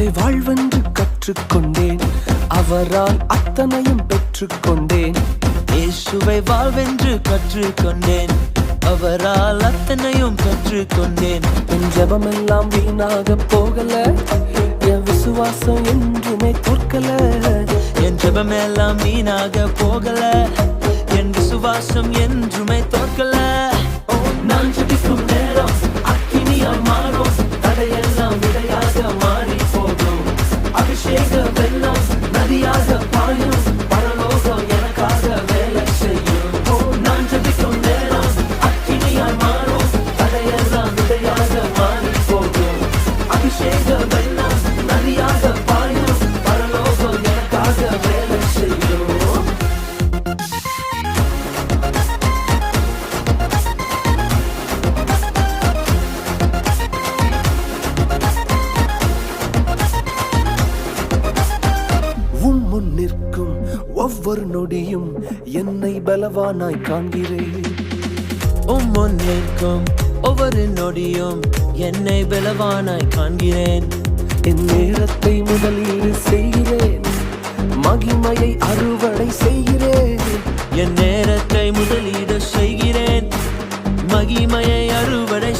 அவரை வாழ்வென்று கற்றுக்கொண்டேன். அவரால் அத்தனையும் பெற்றுக்கொண்டேன். இயேசுவை வாழ்வென்று கற்றுக்கொண்டேன். அவரால் அத்தனையும் கற்றுக்கொண்டேன். என் ஜபமெல்லாம் வீணாக போகல. என் விசுவாசம் என்றுமே தோற்கல. என் ஜபமெல்லாம் வீணாக போகல. என் விசுவாசம் என்றுமே தோற்கல. நான் ஜெபிக்கும் அபிஷேக வெள்ளம் நதியாக பாயும் பரலோகம் எனக்காக வேலை செய்யும் ஓ, நான் ஜெபிக்கும் நேரம் அக்கினியாய் மாறும் தடையெல்லாம் விடையாக மாறி போகும் அபிஷேக வெள்ளம் நதியாக பாயும் பரலோகம் எனக்காக வேலை ஒவ்வொரு நொடியும் என்னை பலவானாய் காண்கிறேன். உம் நிற்கும் ஒவ்வொரு நொடியும் என்னை பலவானாய் காண்கிறேன். என் நேரத்தை முதலீடு செய்கிறேன். மகிமையை அறுவடை செய்கிறேன். என் நேரத்தை முதலீடு செய்கிறேன். மகிமையை அறுவடை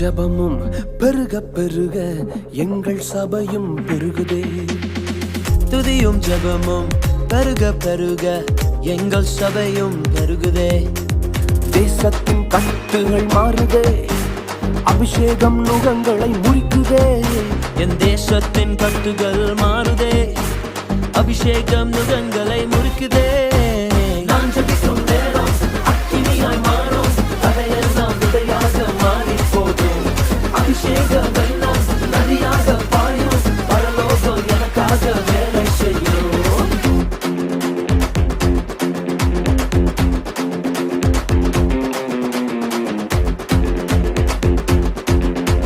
ஜபமும் பெருக பெருக எங்கள் சபையும் பெருகுதே. துதியும் ஜபமும் பெருக பெருக எங்கள் சபையும் பெருகுதே. தேசத்தின் கட்டுகள் மாறுதே. அபிஷேகம் நுகங்களை முறிக்குதே. என் தேசத்தின் கட்டுகள் மாறுதே. அபிஷேகம் நுகங்களை முறிக்குதே.